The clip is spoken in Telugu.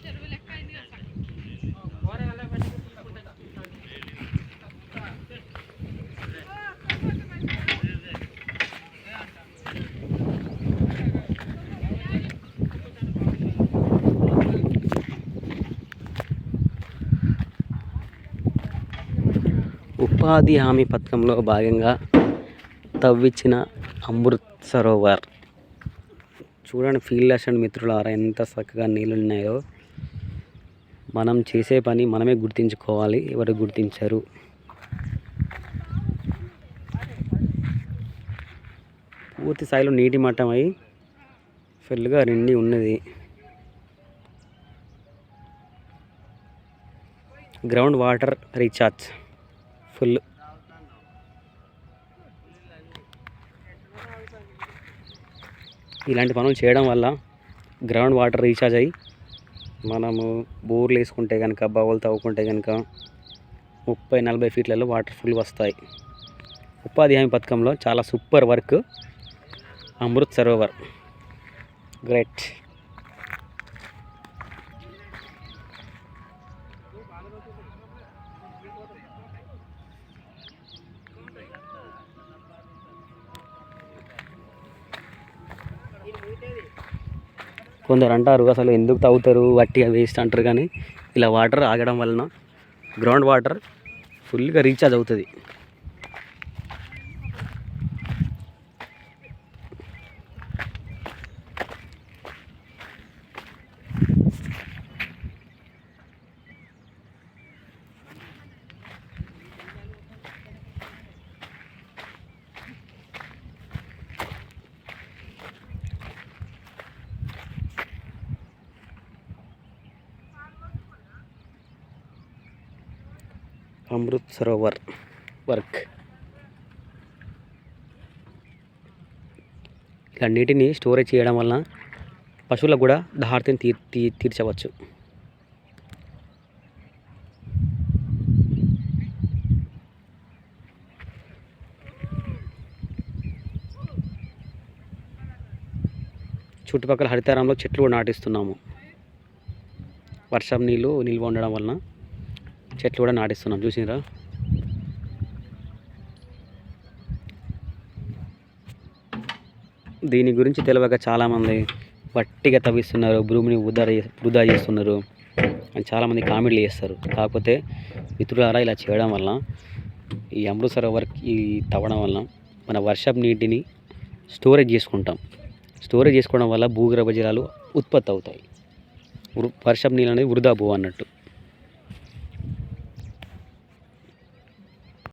చెరువు లెక్క అయింది కదా ఉపాధి హామీ పథకంలో భాగంగా తవ్విచ్చిన అమృత్ సరోవర్. చూడండి ఫీల్ అండ్ మిత్రులారా ఎంత చక్కగా నీళ్ళు ఉన్నాయో. మనం చేసే పని మనమే గుర్తించుకోవాలి ఎవరు గుర్తించరు. పూర్తి స్థాయిలో నీటి మట్టం అయి ఫుల్గా నిండి ఉన్నది. Ground water recharge full. ఇలాంటి పనులు చేయడం వల్ల గ్రౌండ్ వాటర్ రీఛార్జ్ అయ్యి మనము బోర్లు వేసుకుంటే కనుక బావులు తవ్వుకుంటే కనుక ముప్పై నలభై ఫీట్లలో వాటర్ ఫుల్ వస్తాయి. ఉపాధి హామీ పథకంలో చాలా super work. Amrit Sarovar. Great. కొందరు అంటారు అసలు ఎందుకు తాగుతారు వట్టిగా వేస్ట్ అంటారు కానీ ఇలా వాటర్ ఆగడం వలన గ్రౌండ్ వాటర్ ఫుల్గా రీఛార్జ్ అవుతుంది. అమృత్ సరోవర్ వర్క్. ఇలా నీటిని స్టోరేజ్ చేయడం వలన పశువులకు కూడా దాహార్తిని తీర్ తీ తీర్చవచ్చు. చుట్టుపక్కల హరితారంలో చెట్లు కూడా నాటిస్తున్నాము. వర్షం నీళ్ళు నిల్వ ఉండడం వలన చెట్లు కూడా నాటిస్తున్నాం చూసిరా దీని గురించి తెలియక చాలామంది వట్టిగా తవ్విస్తున్నారు భూమిని వృధా వృధా చేస్తున్నారు అని చాలామంది కామెంట్లు చేస్తారు. కాకపోతే మిత్రులారా ఇలా చేయడం వల్ల ఈ అమృత సరోవర్ ఈ తవ్వడం వల్ల మన వర్షపు నీటిని స్టోరేజ్ చేసుకుంటాం. స్టోరేజ్ చేసుకోవడం వల్ల భూగర్భ జలాలు ఉత్పత్తి అవుతాయి. వర్షపు నీళ్ళు అనేది వృధా భూ అన్నట్టు.